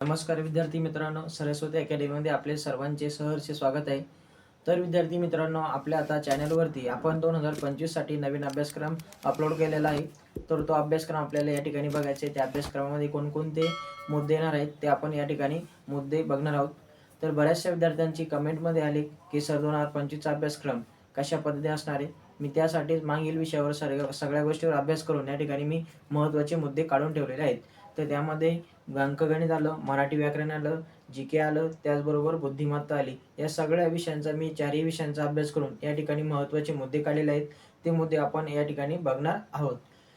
नमस्कार विद्यार्थी मित्रांनो सरस्वती अकॅडमीमध्ये आपले सर्वांचे सहर्ष स्वागत आहे. तर विद्यार्थी मित्रांनो आपल्या आता चॅनलवरती आपण दोन हजार पंचवीससाठी नवीन अभ्यासक्रम अपलोड केलेला आहे. तर तो अभ्यासक्रम आपल्याला या ठिकाणी बघायचे त्या अभ्यासक्रमामध्ये कोणकोणते मुद्दे येणार आहेत ते आपण या ठिकाणी मुद्दे बघणार आहोत. तर बऱ्याचशा विद्यार्थ्यांची कमेंटमध्ये आली की सर दोन हजार पंचवीसचा अभ्यासक्रम कशा पद्धतीने असणार आहे? मी त्यासाठीच मागील विषयावर सगळ्या सगळ्या गोष्टीवर अभ्यास करून या ठिकाणी मी महत्त्वाचे मुद्दे काढून ठेवलेले आहेत. तर त्यामध्ये अंकगणित आलं मराठी व्याकरण आलं जी के आलं त्याचबरोबर बुद्धिमत्ता आली. या सगळ्या विषयांचा मी चारही विषयांचा अभ्यास करून या ठिकाणी महत्त्वाचे मुद्दे काढलेले आहेत. ते मुद्दे आपण या ठिकाणी बघणार आहोत.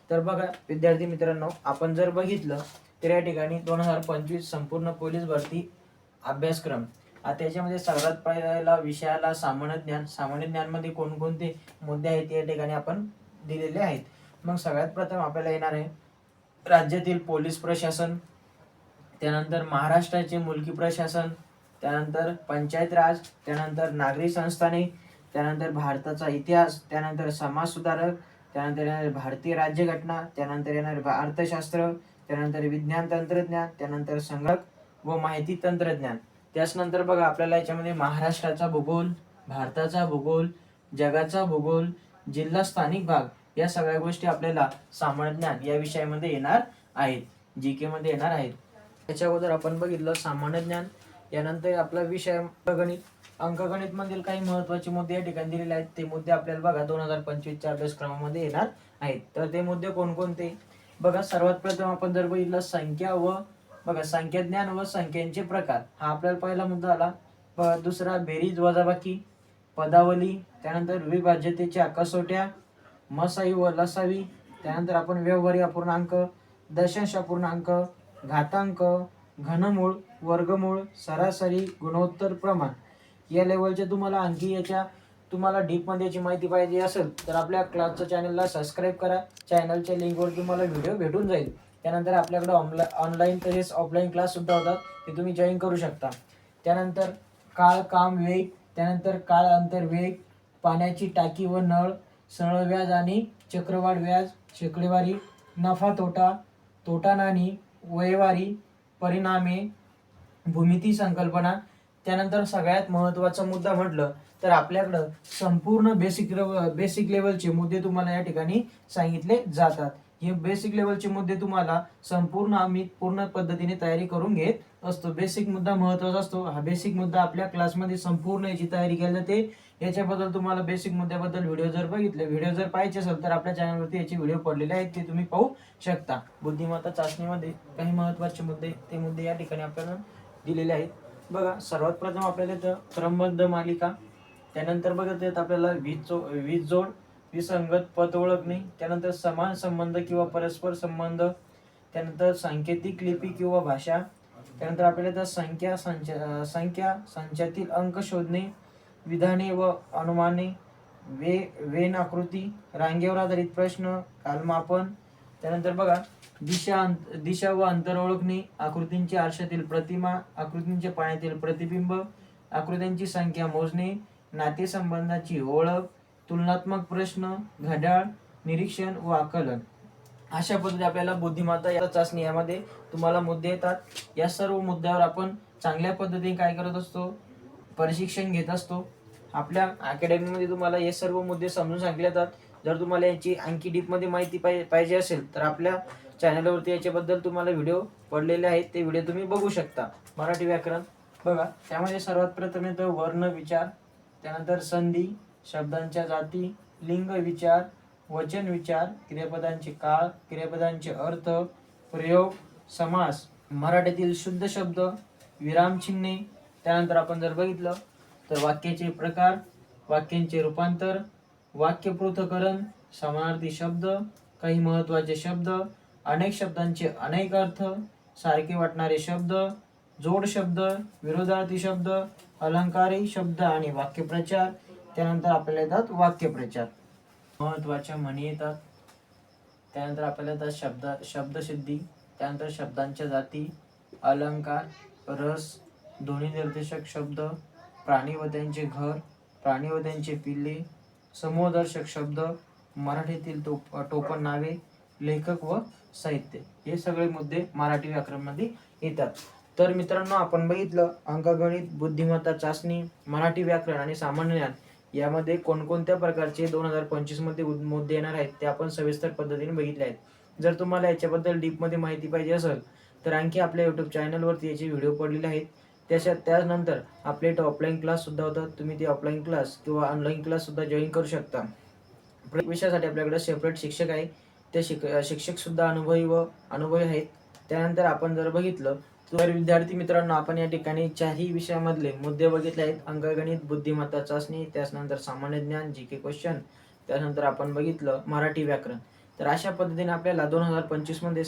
तर बघा विद्यार्थी मित्रांनो आपण जर बघितलं तर या ठिकाणी दोन हजार पंचवीस संपूर्ण पोलीस भरती अभ्यासक्रम. आता याच्यामध्ये सगळ्यात पहिला विषयाला सामान्य ज्ञान. सामान्य ज्ञानमध्ये कोणकोणते मुद्दे आहेत या ठिकाणी आपण दिलेले आहेत. मग सगळ्यात प्रथम आपल्याला येणार आहे राज्यातील पोलीस प्रशासन त्यानंतर महाराष्ट्राचे मुलकी प्रशासन त्यानंतर पंचायत राज त्यानंतर नागरी संस्थाने त्यानंतर भारताचा इतिहास त्यानंतर समाज सुधारक त्यानंतर येणार भारतीय राज्यघटना त्यानंतर येणार अर्थशास्त्र त्यानंतर विज्ञान तंत्रज्ञान त्यानंतर संगणक व माहिती तंत्रज्ञान. त्याचनंतर बघा आपल्याला याच्यामध्ये महाराष्ट्राचा भूगोल भारताचा भूगोल जगाचा भूगोल जिल्हा स्थानिक भाग या सगळ्या गोष्टी आपल्याला सामान्य ज्ञान या विषयामध्ये येणार आहेत. जी के मध्ये येणार आहेत. त्याच्या अगोदर आपण बघितलं सामान्य ज्ञान यानंतर आपला विषय अंकगणित. अंकगणित मधील काही महत्त्वाचे मुद्दे या ठिकाणी दिलेले आहेत. ते मुद्दे आपल्याला बघा दोन हजार पंचवीसच्या अभ्यासक्रमामध्ये येणार आहेत. तर ते मुद्दे कोणकोणते? बघा सर्वात प्रथम आपण जर बघितलं संख्या व बघा संख्या ज्ञान व संख्यांचे प्रकार. हा आपल्याला पहिला मुद्दा आला. दुसरा बेरीज वजाबाकी पदावली त्यानंतर विभाज्यतेच्या कसोट्या मसाई व लसावी त्यानंतर आपण व्यवहारी अपूर्णांक दशांश अपूर्णांक घातांक घनमूळ वर्गमूळ सरासरी गुणोत्तर प्रमाण. या लेवलचे तुम्हाला आणखी याच्या तुम्हाला डीपमध्ये याची माहिती पाहिजे असेल तर आपल्या क्लासच्या चॅनलला सबस्क्राईब करा. चॅनलच्या लिंकवर तुम्हाला व्हिडिओ भेटून जाईल. त्यानंतर आपल्याकडे ऑनला ऑनलाईन तसेच ऑफलाईन क्लास सुद्धा होतात ते तुम्ही जॉईन करू शकता. त्यानंतर काळ काम वेग त्यानंतर काळ अंतर वेग पाण्याची टाकी व नळ सरळ व्याज आणि चक्रवाढ व्याज शेकडेवारी नफा तोटा तोटा नाणी वयवारी परिणामे भूमिती संकल्पना त्यानंतर सगळ्यात महत्त्वाचा मुद्दा म्हटलं तर आपल्याकडं संपूर्ण बेसिक बेसिक लेवलचे मुद्दे तुम्हाला या ठिकाणी सांगितले जातात. हे बेसिक लेवलचे मुद्दे तुम्हाला संपूर्ण आम्ही पूर्ण पद्धतीने तयारी करून घेत असतो. बेसिक मुद्दा महत्त्वाचा असतो. हा बेसिक मुद्दा आपल्या क्लासमध्ये संपूर्ण याची तयारी केली जाते याच्याबद्दल तुम्हाला बेसिक मुद्द्याबद्दल व्हिडिओ जर बघितले व्हिडिओ जर पाहिजे असेल तर आपल्या चॅनलवरती याचे व्हिडिओ पडलेले आहेत ते तुम्ही पाहू शकता. बुद्धिमत्ता चाचणीमध्ये काही महत्त्वाचे मुद्दे ते मुद्दे या ठिकाणी आपल्याला दिलेले आहेत. बघा सर्वात प्रथम आपल्याला इथं क्रमबद्ध मालिका त्यानंतर बघत येत आपल्याला वीज जो वीज जोड विसंगत पद ओळखणे त्यानंतर समान संबंध किंवा परस्पर संबंध त्यानंतर सांकेतिक लिपी किंवा भाषा त्यानंतर आपल्याला इथं संख्या संच संख्या संचातील अंक शोधणे विधाने व अनुमाने वे वेन आकृती रांगेवर आधारित प्रश्न कालमापन. त्यानंतर बघा दिशा दिशा व अंतर ओळखणे आकृतींचे आरशातील प्रतिमा आकृतींचे पाण्यातील प्रतिबिंब आकृत्यांची संख्या मोजणे नातेसंबंधाची ओळख तुलनात्मक प्रश्न घड्याळ निरीक्षण व आकलन. अशा पद्धती आपल्याला बुद्धिमत्ता या चाचणी यामध्ये तुम्हाला मुद्दे येतात. या सर्व मुद्द्यावर आपण चांगल्या पद्धतीने काय करत असतो? प्रशिक्षण घेत असतो. आपल्या अकॅडमीमध्ये तुम्हाला हे सर्व मुद्दे समजून सांगितले जातात. जर तुम्हाला याची आणखी डीपमध्ये माहिती पाहिजे पाहिजे असेल तर आपल्या चॅनलवरती याच्याबद्दल तुम्हाला व्हिडिओ पडलेले आहेत. ते व्हिडिओ तुम्ही बघू शकता. मराठी व्याकरण बघा. त्यामध्ये सर्वात प्रथम येतं वर्ण विचार त्यानंतर संधी शब्दांच्या जाती लिंग विचार वचन विचार क्रियापदांचे काळ क्रियापदांचे अर्थ प्रयोग समास मराठीतील शुद्ध शब्द विरामचिन्हे त्यानंतर आपण जर बघितलं तर वाक्याचे प्रकार वाक्यांचे रूपांतर वाक्य पृथक्करण समानार्थी शब्द काही महत्त्वाचे शब्द अनेक शब्दांचे अनेक अर्थ सारखे वाटणारे शब्द जोड शब्द विरोधार्थी शब्द अलंकारी शब्द आणि वाक्यप्रचार त्यानंतर आपल्याला येतात वाक्यप्रचार महत्त्वाच्या म्हणी येतात. त्यानंतर आपल्याला येतात शब्द शब्दसिद्धी त्यानंतर शब्दांच्या जाती अलंकार रस ध्वनी निर्देशक शब्द प्राणी व त्यांचे घर प्राणी व त्यांचे पिल्ले समूहदर्शक शब्द मराठीतील टोप टोपण नावे लेखक व साहित्य. हे सगळे मुद्दे मराठी व्याकरणमध्ये येतात. तर मित्रांनो आपण बघितलं अंकगणित बुद्धिमत्ता चाचणी मराठी व्याकरण आणि सामान्य ज्ञान यामध्ये कोणकोणत्या प्रकारचे दोन हजार पंचवीसमध्ये मुद्दे येणार आहेत ते आपण सविस्तर पद्धतीने बघितले आहेत. जर तुम्हाला याच्याबद्दल डीपमध्ये माहिती पाहिजे असेल तर आणखी आपल्या यूट्यूब चॅनलवरती याचे व्हिडिओ पडलेले आहेत. त्याच्यात त्यानंतर आपले इथं ऑफलाईन क्लास सुद्धा होतात. तुम्ही ते ऑफलाईन क्लास किंवा ऑनलाईन क्लास सुद्धा जॉईन करू शकता. प्रत्येक विषयासाठी आपल्याकडे सेपरेट शिक्षक आहे. ते शिक शिक्षक सुद्धा अनुभवी व अनुभवी आहेत. त्यानंतर आपण जर बघितलं तर विद्यार्थी मित्रांनो आपण या ठिकाणी चारही विषयामधले मुद्दे बघितले आहेत अंकगणित बुद्धिमत्ता चाचणी त्यानंतर सामान्य ज्ञान जी के क्वेश्चन त्यानंतर आपण बघितलं मराठी व्याकरण. तर अशा पद्धतीने आपल्याला दोन हजार पंचवीसमध्ये